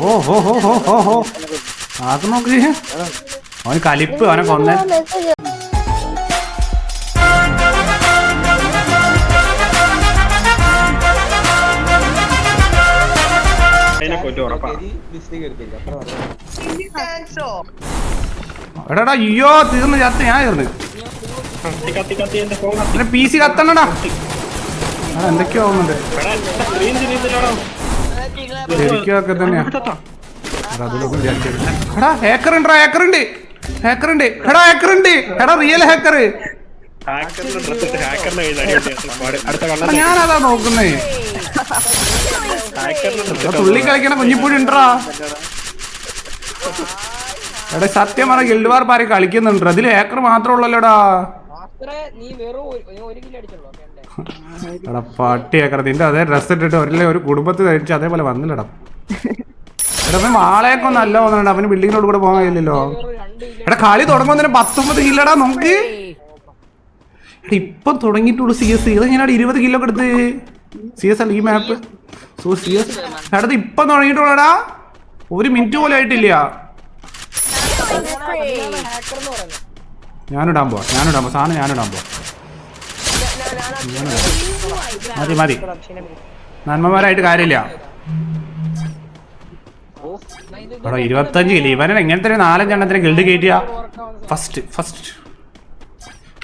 ഓ ഹോ ഹോ ഹോ ഹോ ഹോ. അത് നോക്കി. അവന് കലിപ്പ് അവനെ കൊന്ന. എടാടാ അയ്യോ തീർന്ന് ചത്ത് ഞാൻ തീർന്ന്. പി സി കത്തണടാ എന്തൊക്കെയോ ആവുന്നുണ്ട് ശരിക്കും ഒക്കെ തന്നെയാ എടാ, ഹാക്കർ ഉണ്ട് ഹാക്കർ ഉണ്ട്. ഹാക്കർ ഉണ്ട്. എടാ ഹാക്കർ ഉണ്ട്. എടാ റിയൽ ഹാക്കർ ഞാനതാ നോക്കുന്നേ. തുള്ളി കളിക്കണ കുഞ്ഞിപ്പൂടി എടാ സത്യം പറഞ്ഞ ഗിൽഡ് വാർ പാരി കളിക്കുന്നുണ്ട്. അതിൽ ഹാക്കർ മാത്രമേ ഉള്ളല്ലോടാ. മാസ്റ്ററെ നീ വെറും ഒരു- കിലോ അടിച്ചുള്ളൂ എടാ പട്ടി നിന്റെ അതേ ഡ്രസ് ഇട്ടിട്ട് ഒരല്ലേ ഒരു കുടുംബത്തിൽ ധരിച്ച് അതേപോലെ വന്നില്ലടാ. എടാ അവൻ വാളയൊക്കെ ഒന്നും അല്ല വന്നിട്ടുണ്ട് അവന് ബിൽഡിങ്ങിനോട് കൂടെ പോകാൻ കഴിയില്ലല്ലോ. എടാ കളി തുടങ്ങുന്നതിന് പത്തൊമ്പത് കില്ലടാ നോക്ക് എടാ ഇപ്പം തുടങ്ങിയിട്ടുള്ളൂ സി എസ് ഇതെങ്ങനെയാണ് ഇരുപത് കിലോ എടുത്ത്? സി എസ് അല്ല ഈ മാപ്പ് സോ സി എസ് അടുത്ത് ഇപ്പം തുടങ്ങിയിട്ടുള്ളടാ. ഒരു മിനിറ്റ് പോലും ആയിട്ടില്ല. ഞാനിടാൻ പോവാ. ഞാനിടാൻ പോവാ. സാധനം ഞാനിടാൻ പോവാ. മതി മതി. നന്മമാരായിട്ട് കാര്യമില്ല. എടാ ഇരുപത്തഞ്ച് കിലോ. ഇവനെ എങ്ങനത്തെ ഒരു നാലഞ്ചെണ്ണത്തിന് ഗിൽഡ് കയറ്റിയ ഫസ്റ്റ് ഫസ്റ്റ്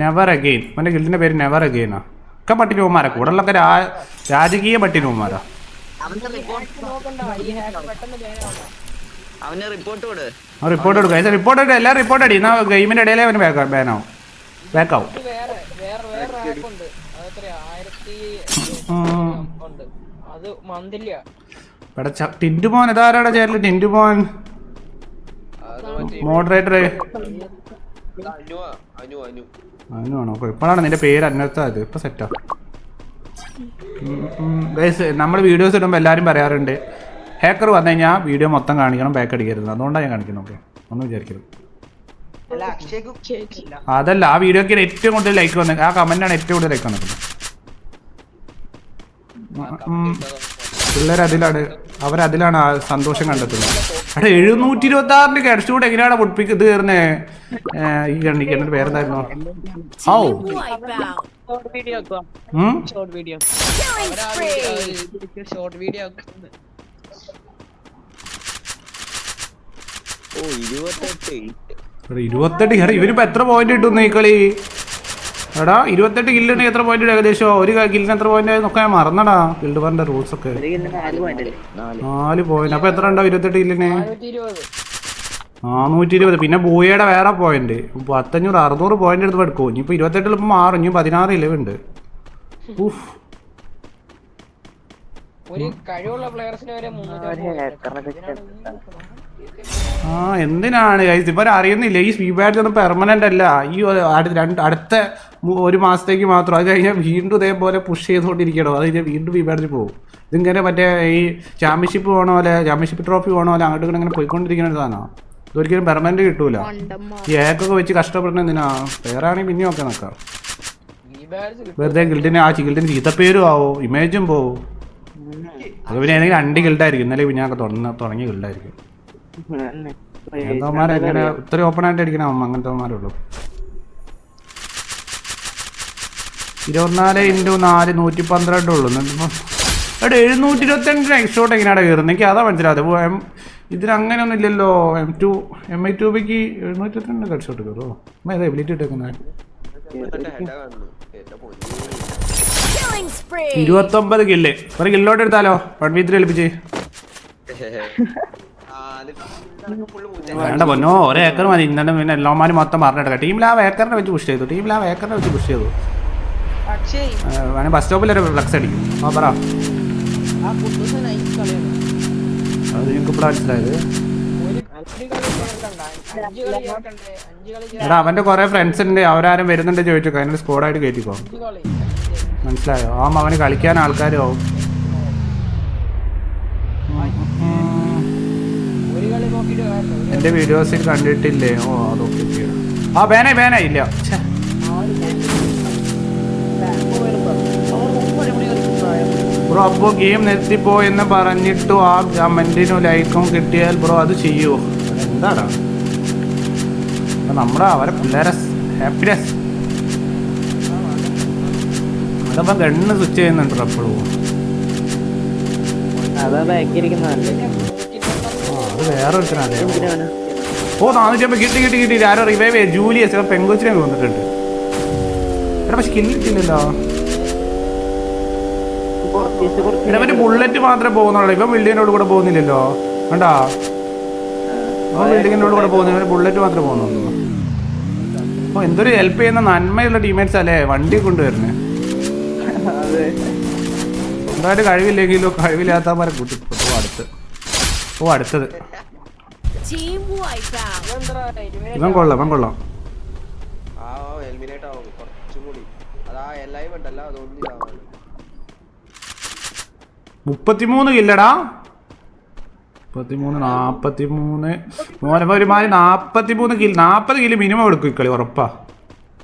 നെവർ അഗെയിൻ അവന്റെ ഗിൽഡിന്റെ പേര് നെവർ അഗെയിനാ ഒക്കെ പട്ടിനുമാരാ കൂടുതലൊക്കെ രാ രാജകീയ പട്ടിനുമാരാ റിപ്പോർട്ട് കൊടു ആ റിപ്പോർട്ട് എടുക്കുക എല്ലാം റിപ്പോർട്ട് അടി. എന്നാ ഗെയിമിന്റെ ഇടയിലേ അവന് ബാനാവും ബാക്കാവും ഇത് വേറെ വേറെ വേറെ ഹാക്ക് ഉണ്ട് അതെത്രയാ ടിന്റു മോൻ ഇതാരാടെ ചേരൽ? ടിന്റു മോൻ. മോഡറേറ്റർ അതിനാണോ ഇപ്പോഴാണ് നിന്റെ പേര് അന്വത്താത് ഇപ്പൊ സെറ്റാ നമ്മൾ വീഡിയോസ് ഇടുമ്പോൾ എല്ലാവരും പറയാറുണ്ട് ഹാക്കർ വന്നു കഴിഞ്ഞാൽ വീഡിയോ മൊത്തം കാണിക്കണം ബാക്ക് അടിക്കരുത് അതുകൊണ്ടാണ് ഞാൻ കാണിക്കുന്നത് ഓക്കെ ഒന്നും വിചാരിക്കരുത്. അതല്ല ആ വീഡിയോക്ക് ഏറ്റവും കൂടുതൽ ലൈക്ക് വന്നത് ആ കമന്റാണ് ഏറ്റവും കൂടുതൽ ലൈക്ക് വന്നത് പിള്ളേർ അതിലാണ് അവരതിലാണ് ആ സന്തോഷം കണ്ടെത്തുന്നത്. എടാ എഴുന്നൂറ്റി ഇരുപത്തി ആറിന്റെ കരസ്റ്റൂടെ എങ്ങനെയാണ് പൊട്ടിപ്പിക്ക് ഇത് കയറുന്നേ ഈ കണ്ണിക്കേണ്ട പേരെന്തായിരുന്നു? ഓ short video short video short video ആക്കുന്നത് ഓ ഇരുപത്തെട്ട്. ഇവരിപ്പോ എത്ര പോയിന്റ് കിട്ടുന്നു ഈ കളി? എടാ ഇരുപത്തെട്ട് കില്ലിന് എത്ര പോയിന്റ് ഏകദേശം? ഒരു കില്ലിന് എത്ര പോയിന്റ് നോക്കാൻ ഞാൻ മറന്നടാ ഗിൽഡ് വാറിന്റെ റൂൾസ് ഒക്കെ നാല് പോയിന്റ് അപ്പൊ എത്ര ഉണ്ടാവും ഇരുപത്തെട്ട് കില്ലിന്? നാനൂറ്റി ഇരുപത് പിന്നെ ബൂയയുടെ വേറെ പോയിന്റ് പത്തഞ്ഞൂറ് അറുന്നൂറ് പോയിന്റ് എടുത്ത് എടുക്കും. ഇനിയിപ്പോ ഇരുപത്തെട്ടിൽ ഇപ്പൊ മാറും. ഇനി പതിനാറ് ഇലവുണ്ട്. ഉഫ്. ഒരു കഴിവുള്ള പ്ലെയേഴ്സിന് വരെ മുന്നൂറ്റി ആ എന്തിനാണ്? ഗൈസ് അറിയുന്നില്ല. ഈ സ്വീ ബാഡ്ജ് ഒന്നും പെർമനന്റ് അല്ല. ഈ രണ്ട് അടുത്ത ഒരു മാസത്തേക്ക് മാത്രം. അത് കഴിഞ്ഞാൽ വീണ്ടും ഇതേപോലെ പുഷ് ചെയ്തുകൊണ്ടിരിക്കണോ? അത് കഴിഞ്ഞാൽ വീണ്ടും ബാഡ്ജ് പോകും. ഇതിങ്ങനെ മറ്റേ ഈ ചാമ്പ്യൻഷിപ്പ് പോണ പോലെ ചാമ്പ്യൻഷിപ്പ് ട്രോഫി പോണ പോലെ അങ്ങോട്ട് ഇങ്ങനെ പോയിക്കൊണ്ടിരിക്കുന്ന ഒരു സാധനമാണ് ഇതൊരിക്കലും പെർമനന്റ് കിട്ടൂല. ഈ ഏക്കൊക്കെ വെച്ച് കഷ്ടപ്പെടുന്ന എന്തിനാ? പേരാണെങ്കിൽ പിന്നെയും പിന്നെ ഒക്കെ നോക്കാം. വെറുതെ ഗിൽഡിന് ആ ഗിൽഡിന് ചീത്തപ്പേരും ആവോ? ഇമേജും പോവും. അത് പിന്നെ ഏതെങ്കിലും രണ്ട് ഗിൽഡായിരിക്കും ഇന്നലെ പിന്നെ തുടങ്ങി ഗിൽഡായിരിക്കും എങ്ങനെ ഇത്ര ഓപ്പൺ ആയിട്ട് അടിക്കണം അങ്ങനത്തെ ഉള്ളൂ. ഇരുപത്തിനാല് ഇന്റു നാല് നൂറ്റി പന്ത്രണ്ട് ഉള്ളൂ എടാ എഴുന്നൂറ്റി ഇരുപത്തിരണ്ടിന് എക്സ്ട്രോട്ട് എങ്ങനെയാണ് കയറുന്നത് എനിക്ക് അതാ മനസ്സിലായത് അപ്പോൾ എം അങ്ങനെ ഒന്നും ഇല്ലല്ലോ. M two M I two ബിക്ക് എഴുന്നൂറ്റി ഇരുപത്തിരണ്ട് എക്സ്ട്രോട്ട് കയറുമോ അമ്മ ഏതാ എബിലിറ്റി ഇട്ടേക്കുന്നത് ഇരുപത്തൊമ്പത് കില്ല് ഒരു കില്ലോട്ട് എടുത്താലോ? വൺ വി ത്രീ എളിപ്പിച്ച് വേണ്ട പൊന്നോ ഒരു ഏക്കർ മതി. ഇന്നലെ പിന്നെ എല്ലാമാരും മൊത്തം പറഞ്ഞെടുക്കാം ടീമിൽ ആ ഏക്കറിനെ വെച്ച് പുഷ് ചെയ്തു. ടീമിൽ ആ ഏക്കറിനെ വെച്ച് പുഷ് ചെയ്തു. വേണേ ബസ് സ്റ്റോപ്പിൽ ഒരു ഫ്ലക്സ് അടിക്കും. ആ പറ. അത് നിങ്ങൾക്ക് ഇപ്പോൾ മനസ്സിലായത്. എടാ അവന്റെ കുറേ ഫ്രണ്ട്സ് ഉണ്ട്. അവരാരും വരുന്നുണ്ട് ചോദിച്ചോ അതിനൊരു സ്കോഡായിട്ട് കയറ്റിക്കോ മനസ്സിലായോ? ആ അവന് കളിക്കാൻ ആൾക്കാരും ആവും. കാര്യമില്ല വീഡിയോസിൽ കണ്ടിട്ടില്ലേ? ഓ അതൊക്കെ ആ ബേനായി ബേനായി ഇല്ല. ബ്രോ അപ്പോൾ ഗെയിം നിർത്തിപ്പോ എന്ന് പറഞ്ഞിട്ടു ആ കമന്റിനു ലൈക്കും കിട്ടിയാൽ ബ്രോ അത് ചെയ്യൂ? എന്താടാ? അപ്പൊ നമ്മുടെ അവരെ പിള്ളേരെ ഹാപ്പിനെസ് അതപ്പോ ഗണ്ണ് സ്വിച്ച് ചെയ്യുന്നുണ്ട് എപ്പോഴും അതാ ബാക്കിയിരിക്കുന്നതല്ലേ ആ അത് വേറെ ഓ നാനൂറ്റി അമ്പത് കിട്ടി കിട്ടി. കിട്ടി ആരോ റിവൈവ് ജൂലിയസ് പെങ്കൊച്ചിനെ വന്നിട്ടുണ്ട്. എടാ പക്ഷെ കില്ലിട്ടില്ലല്ലോ എടാ മറ്റേ ബുള്ളറ്റ് മാത്രമേ പോകുന്നുള്ളൂ. ഇവൻ ബിൽഡിങ്ങിനോട് കൂടെ പോകുന്നില്ലല്ലോ. കണ്ടാ? അവൻ ബിൽഡിങ്ങിനോട് കൂടെ പോകുന്നില്ല. ബുള്ളറ്റ് മാത്രമേ പോകുന്നുള്ളൂ. ഓ എന്തൊരു ഹെൽപ്പ് ചെയ്യുന്ന നന്മയുള്ള ടീമേറ്റ്സ് അല്ലേ? വണ്ടി കൊണ്ടുവരുന്നേ. അതെ. സ്വന്തമായിട്ട് കഴിവില്ലെങ്കിലോ കഴിവില്ലാത്തമാരെ കൂട്ടി. അടുത്ത്. ഓ അടുത്തത്. ഇവൻ കൊള്ളാം ഇവൻ കൊള്ളാം. ആ എലിമിനേറ്റ് ആവും കുറച്ചും കൂടി. അതാ എല്ലായും മുപ്പത്തിമൂന്ന് കില്ലടാ. മുപ്പത്തിമൂന്ന് നാപ്പത്തിമൂന്ന്. മോനെ ഒരുമാതിരി നാപ്പത്തിമൂന്ന് കിൽ നാപ്പത് കിൽ മിനിമം എടുക്കും ഇക്കളി ഉറപ്പാ.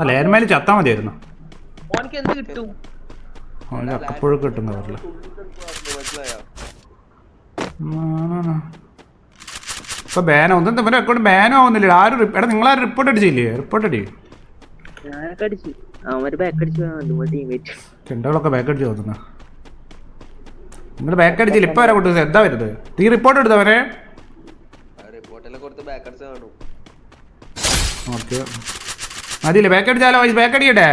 ആ ലേന്മേൽ ചത്താ മതിയായിരുന്നു. അവനെ എന്ത് കിട്ടും? അവന് അക്കപ്പോഴും കിട്ടുന്ന പറഞ്ഞില്ല ഇപ്പൊ ബാനോ ഒന്നും ഇവന്റെ അക്കൗണ്ട് ബാനോ ആവുന്നില്ല ആരും എടാ നിങ്ങൾ ആരും റിപ്പോർട്ട് അടിച്ചില്ലേ? റിപ്പോർട്ട് അടി. ചെണ്ടകളൊക്കെ ബാക്ക് അടിച്ച് തോന്നുന്നു. നിങ്ങൾ ബാക്ക് അടിച്ചില്ല? ഇപ്പൊ വരെ കൊടുത്തത്? എന്താ വരുന്നത്? നീ റിപ്പോർട്ട് എടുത്തവരെ ഓക്കെ. മതിയില്ലേ? ബാക്ക് അടിച്ചാലോ? ബാക്ക് അടിക്കട്ടെ?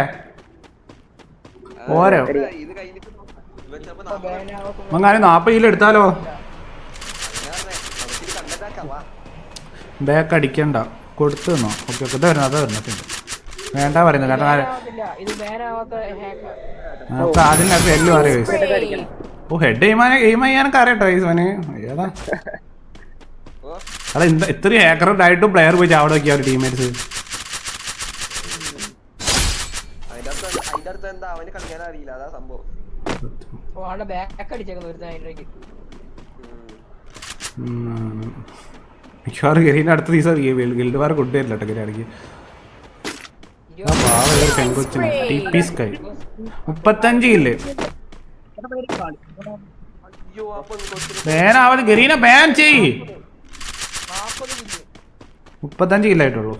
ഓരോ നാപ്പത് കിലോ എടുത്താലോ? ബാക്ക് അടിക്കണ്ട. കൊടുത്തു തന്നോ. ഓക്കെ ഓക്കെ ഇതാ വരുന്നത് അതാ വരുന്നത്. വേണ്ട പറയുന്നത്. കാരണം അതിനകത്ത് എല്ലാം അറിയാം ഓ ഹെഡ് ചെയ്യുമാനെ എയിം ചെയ്യാനൊക്കെ അറിയട്ടോ ഈസോന് ഏതാ? അതെ എന്താ ഇത്രയും ഹാക്കറുണ്ടായിട്ടും പ്ലെയർ പോയി അവിടെ നോക്കിയ ഒരു ടീമേറ്റ്സ് അതിന്റെ അടുത്ത് അതിന്റെ അടുത്ത് എന്താ? അവന് കളിക്കാൻ അറിയില്ല. അതാ സംഭവം. ഓ ആളുടെ ബാക്ക് അടിച്ചേക്കുന്നു ഒരു. മിക്കവാറും ഗരീന്റെ അടുത്ത ദിവസം ഗിൽഡ് വാർ കൊണ്ടുവരില്ല കേട്ടോ ഗരിയാണെങ്കിൽ പെങ്കൊച്ചിന്. T P sky. മുപ്പത്തഞ്ച് കില്ല് ബാൻ ഗരീന ചെയ് മുപ്പത്തഞ്ച് കില്ലായിട്ടുള്ളൂ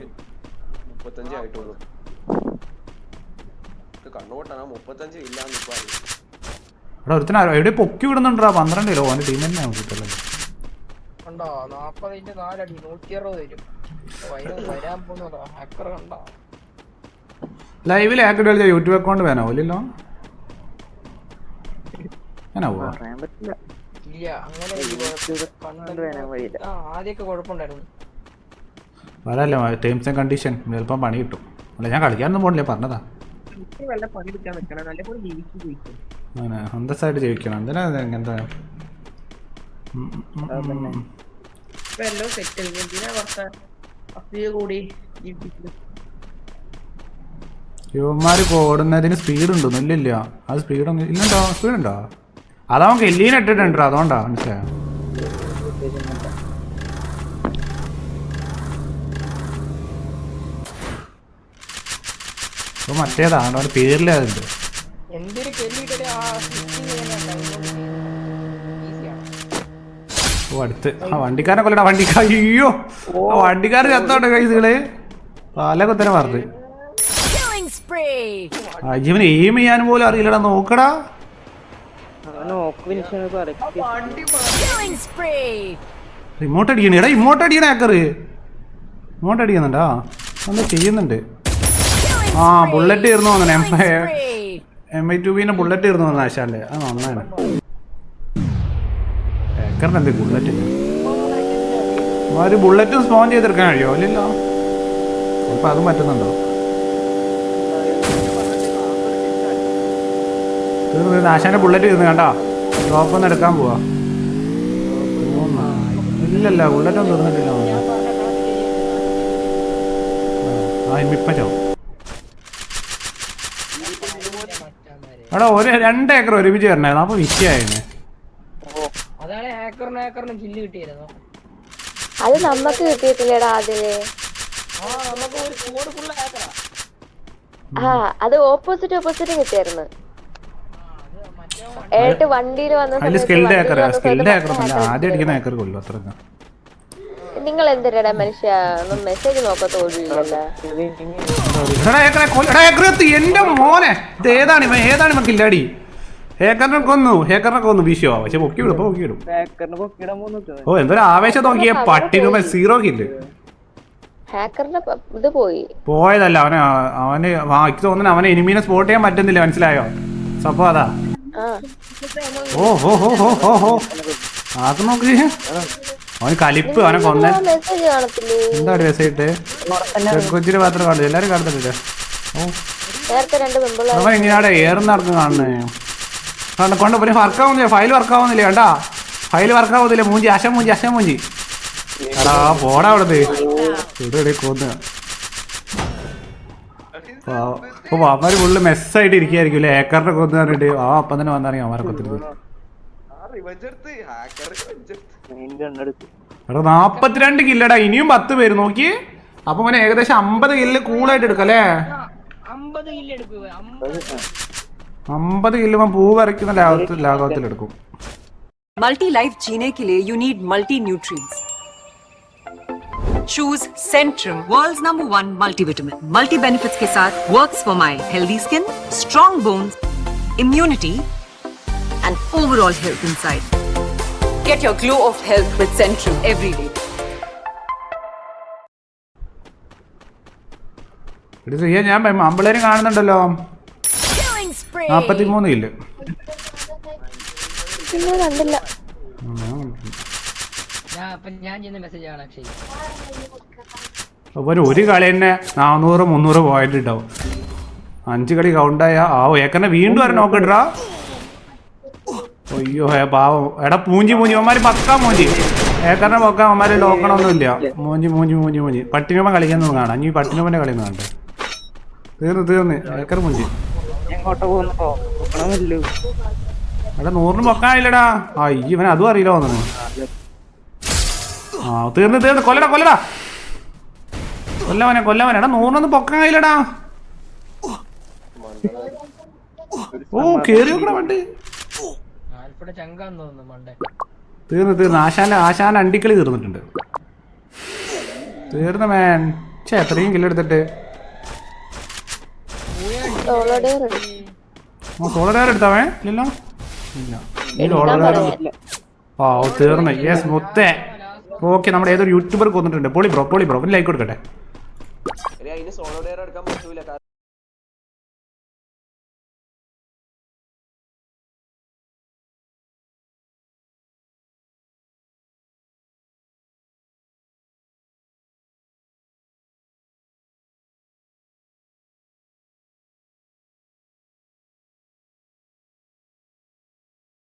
എവിടെ പൊക്കി വിടുന്നുണ്ടാ പന്ത്രണ്ട് കിലോ അവന്റെ ടീം തന്നെ കണ്ടോ? നാപ്പതിന്റെ നാലടി നൂറ്റി അറുപത് വരും വരാൻ പോകുന്നതോ ഹാക്കർ കണ്ടോ? ലൈവിൽ ഹാക്കർ കളിച്ച യൂട്യൂബ് അക്കൗണ്ട് വേണോ? ഇല്ലല്ലോ? പറയാൻ ഇല്ല അങ്ങനെ വലിയ കുഴപ്പം- കൊണ്ട് ആ ആദ്യമൊക്കെ കുഴപ്പമുണ്ടായിരുന്നു. വരല്ല ടേംസ് ആൻഡ് കണ്ടീഷൻ ചിലപ്പം പണി കിട്ടും. അല്ല ഞാൻ കളിക്കാനൊന്നും പോണില്ലേ പറഞ്ഞതാ. അന്തസ്സായിട്ട് ജീവിക്കണം. എന്തിനാ ഇത് ഇപ്പൊ എല്ലാം സെറ്റിൽ എന്തിനാ കുറച്ച് അസൂയ കൂടി യുവന്മാര് ഓടുന്നതിന് സ്പീഡ് ഉണ്ടോന്നു ഇല്ലില്ല. അത് സ്പീഡൊന്നും ഇല്ലണ്ടോ സ്പീഡ് ഉണ്ടോ? അതവൻ കെല്ലീനെ ഇട്ടിട്ടുണ്ട് അതുകൊണ്ടാ മനസ്സിലായോ. ഇപ്പൊ മറ്റേതാണ് അവന്റെ പേരിലേ അതുണ്ട് എന്തൊരു ആ ഓ അടുത്ത്. ആ വണ്ടിക്കാരനെ കൊല്ലട വണ്ടിക്കാ അയ്യോ ആ വണ്ടിക്കാരൻ ചത്തോട്ടെ കൈസുകൾ പല കുത്തനെ പറഞ്ഞു അജീവൻ എയിം ചെയ്യാൻ പോലും അറിയില്ലടാ നോക്കടാ. റിമോട്ട് അടിക്കണേ. എടാ ഇമോട്ട് അടിക്കണേ ആക്കറ് ഇമോട്ട് അടിക്കുന്നുണ്ടാ. ഒന്ന് ചെയ്യുന്നുണ്ട്? ആ ബുള്ളറ്റ് തീർന്നു തോന്നണേ എം ഐ ടു ബിന്റെ ബുള്ളറ്റ് തീർന്നു തോന്നുന്നു ആശാന്റെ. അത് നന്നാണ് ഏക്കറിന് എന്ത് ബുള്ളറ്റ് ഒരു ബുള്ളറ്റും സ്പോൺ ചെയ്തെടുക്കാൻ കഴിയുമോ അല്ലല്ലോ അപ്പൊ അത് പറ്റുന്നുണ്ടോ? തീർന്നു. ആശാന്റെ ബുള്ളറ്റ് ഇരുന്ന് കണ്ടാ? ഡ്രോപ്പ് ഒന്ന് എടുക്കാൻ പോവാ. ഇല്ലല്ല ബുള്ളറ്റ് ഒന്നും തീർന്നിട്ടില്ല. ആ എടാ ഒരു രണ്ട് ഏക്കർ ഒരുമിച്ച് തരണായിരുന്നു. അപ്പൊ വിഷയായിരുന്നു അതാണ് ഹാക്കറിന് ജില്ല കിട്ടിയിരുന്നു അത് നമ്മക്ക് കിട്ടിയിട്ടില്ലടാ അതിൽ ആ നമുക്ക് ഒരു സ്കോഡ് ഫുള്ള് ഹാക്കറാ. ആ അത് ഓപ്പോസിറ്റ് ഓപ്പോസിറ്റ് കിട്ടിയായിരുന്നു. ഏട്ട് വണ്ടിയിൽ വന്ന അതിൽ സ്കിൽഡ് സ്കിൽഡ് ഒന്നല്ല ആദ്യം അടിക്കുന്ന അത്ര നിങ്ങൾ എന്തിനാ മനുഷ്യ? ഒന്നും മെസ്സേജ് നോക്കത്തോടില്ലല്ലോ എന്റെ മോനെ. ഇത് ഏതാണ് ഇവൻ? ഏതാണ് ഇവൻ കില്ലാടി? ഹേക്കറിനെ കൊന്നു ഹേക്കറിനെ കൊന്നു. വീശോ പക്ഷെ പൊക്കി വിടും പൊക്കി വിടും ഓ എന്തൊരു ആവേശം നോക്കിയ പട്ടി രൂപ സീറോ കില്ല് ഇത് പോയി. പോയതല്ല അവന് അവന് എനിക്ക് തോന്നുന്നു അവനെ എനിമീനെ സ്പോട്ട് ചെയ്യാൻ പറ്റുന്നില്ല മനസ്സിലായോ? സപ്പോ അതാ. ഓ ഹോ ഹോ ഹോ ഹോ ഹോ. അത് നോക്കി. അവന് കലിപ്പ് അവനെ കൊന്ന. മെസ്സേജ് കാണത്തില്ലേ? എന്താണ് മെസ്സേജ് കൊച്ചിന് മാത്രം കാണില്ല എല്ലാരും കാണത്തില്ല ഓ. എങ്ങനെയാടെ ഏറുന്ന നടന്ന് കാണുന്നേ. കണ്ട കൊണ്ട് പിന്നെ വർക്ക് ആവുന്നില്ല ഫയൽ വർക്ക് ആവുന്നില്ല കണ്ടാ? ഫയൽ വർക്ക് ആവുന്നില്ല മൂഞ്ചി അശം മൂഞ്ചി അശം മൂഞ്ചി. എടാ പോടാ അവിടുത്തെ ഇവിടെ ഫുള്ള് മെസ്സായിട്ട് ഇരിക്കായിരിക്കും അല്ലേ? ഏക്കറിനെ കൊന്ന് പറഞ്ഞിട്ട് ആ അപ്പം തന്നെ വന്നിറങ്ങി അമ്മാരെ കൊത്തിരുന്നത് എടാ നാപ്പത്തിരണ്ട് കില്ലടാ ഇനിയും പത്ത് പേര് നോക്കി അപ്പൊ മോനെ ഏകദേശം അമ്പത് കില്ല് കൂളായിട്ട് എടുക്കല്ലേ അമ്പത് കില്ല് അമ്പത് അമ്പത് കില്ല് പൂ വരയ്ക്കുന്ന ലാഭത്തിൽ ലാഘവത്തിൽ എടുക്കും मल्टी लाइफ जीने के लिए you need multi nutrients choose Centrum world's number one multivitamin multi benefits के साथ works for my healthy skin strong bones immunity and overall health inside Get your glow of health with Centrum every day. ഇത് ചെയ്യാൻ ഞാൻ അമ്പിളേരും കാണുന്നുണ്ടല്ലോ Killing spree. നാപ്പത്തി kill പിന്നെ കണ്ടില്ല ഞാൻ അപ്പൊ ഞാൻ ചെയ്യുന്ന മെസ്സേജ് ആണ് അക്ഷയ്. അപ്പോൾ ഒരു കളി തന്നെ നാനൂറ് മുന്നൂറ് പോയിന്റ് ഉണ്ടാവും. അഞ്ച് കളി കൗണ്ടായ ആ ഏക്കനെ വീണ്ടും വരെ നോക്കിട്ടാ അയ്യോ ഹേ പാവം. എടാ പൂഞ്ചി പൂഞ്ചി. അവന്മാര് പക്കാ മൂഞ്ചി ഏക്കറിനെ പൊക്കാൻ അവന്മാര് നോക്കണമൊന്നുമില്ല മൂഞ്ചി മൂഞ്ചി മൂഞ്ചി മൂഞ്ചി പട്ടിനുമ്പ കളിക്കുന്നത് കാണാം. ഇനി പട്ടിനുമ്പന്റെ കളിയൊന്നും കാണട്ടെ തീർന്ന് തീർന്ന്. ഏക്കർ മൂഞ്ചി എങ്ങോട്ട് പോകുന്നു നോക്കണമല്ലോ എടാ നൂറിന് പൊക്കാനില്ലടാ അയ്യ ഇവൻ അതും അറിയില്ല തോന്നുന്നു. ആ തീർന്ന് തീർന്ന്. കൊല്ലടാ കൊല്ലടാ. കൊല്ലവനെ കൊല്ലവനെ. എടാ നൂറിനൊന്നും പൊക്കാൻ കഴിയില്ലടാ ഓ കേറി നോക്കടാ വണ്ടി. തീർന്ന് തീർന്ന്. ആശാന്റെ ആശാന്റെ അണ്ടിക്കളി തീർന്നിട്ടുണ്ട്. തീർന്ന മേൻ. ചേ എത്രയും കില്ലെടുത്തിട്ട്. സോളോ ഡയർ എടുത്താവേ ഇല്ലല്ലോ? ഇല്ല. സോളോ ഡയർ ആ ഓ തീർന്ന്. യെസ് മുത്തേ. ഓക്കെ നമ്മുടെ ഏതൊരു യൂട്യൂബർ കൊന്നിട്ടുണ്ട് പൊളി ബ്രോ പൊളി ബ്രോ. ലൈക്ക് കൊടുക്കട്ടെ. സോളോ ഡയർ എടുക്കാൻ പറ്റൂല.